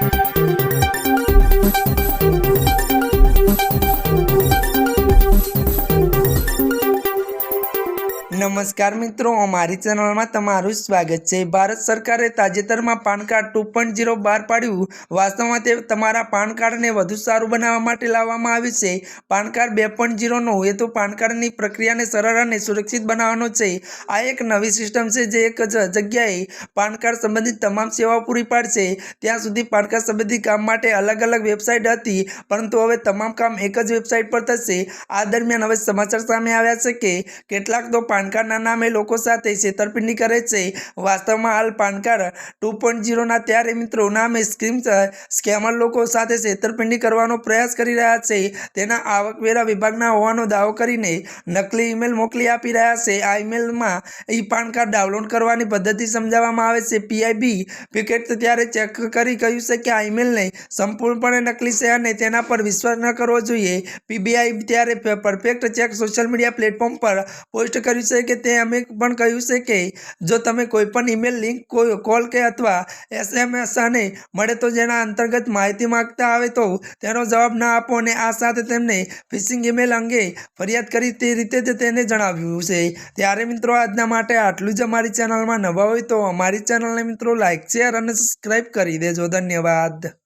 Thank you. નમસ્કાર મિત્રો, અમારી ચેનલમાં તમારું સ્વાગત છે. ભારત સરકારે તાજેતરમાં PAN card two point zero બહાર પાડ્યું. વાસ્તવમાં તે તમારા પાન કાર્ડને વધુ સારું બનાવવા માટે લાવવામાં આવ્યું છે. પાન કાર્ડ બે પોઈન્ટ ઝીરોનો હેતુ પાન કાર્ડની પ્રક્રિયાને સરળ અને સુરક્ષિત બનાવવાનો છે. આ એક નવી સિસ્ટમ છે જે એક જ જગ્યાએ પાન કાર્ડ સંબંધિત તમામ સેવાઓ પૂરી પાડશે. ત્યાં સુધી પાન કાર્ડ સંબંધિત કામ માટે અલગ અલગ વેબસાઇટ હતી, પરંતુ હવે તમામ કામ એક જ વેબસાઇટ પર થશે. આ દરમિયાન હવે સમાચાર સામે આવ્યા છે કે કેટલાક તો પાન કાર્ડના નામે લોકો સાથે છેતરપિંડી કરે છે. વાસ્તવમાં હાલ પાન કાર્ડ ટુ પોઈન્ટ ઝીરોના ત્યારે મિત્રો નામે સ્કીમ સ્કેમર લોકો સાથે છેતરપિંડી કરવાનો પ્રયાસ કરી રહ્યા છે. તેના આવકવેરા વિભાગના હોવાનો દાવો કરીને નકલી ઈમેલ મોકલી આપી રહ્યા છે. આ ઈમેલમાં ઈ પાન કાર્ડ ડાઉનલોડ કરવાની પદ્ધતિ સમજાવવામાં આવે છે. પીઆઈબી વિકેટ ત્યારે ચેક કરી કહ્યું છે કે આ ઈમેલને સંપૂર્ણપણે નકલી છે અને તેના પર વિશ્વાસ ન કરવો જોઈએ. પીબીઆઈ ત્યારે perfect check social media platform પર પોસ્ટ કર્યું છે. કે તે અમે પણ કહ્યું છે કે જો તમે કોઈપણ ઈમેલ લિંક કોલ કે અથવા એસએમએસ અને મળે તો જેના અંતર્ગત માહિતી માંગતા આવે તો તેનો જવાબ ના આપો અને આ સાથે તેમને ફિશિંગ ઈમેલ અંગે ફરિયાદ કરી તે રીતે જ તેને જણાવ્યું છે. ત્યારે મિત્રો આજના માટે આટલું જ અમારી ચેનલમાં નવા હોય તો અમારી ચેનલને મિત્રો લાઇક શેર અને સબસ્ક્રાઈબ કરી દેજો. ધન્યવાદ.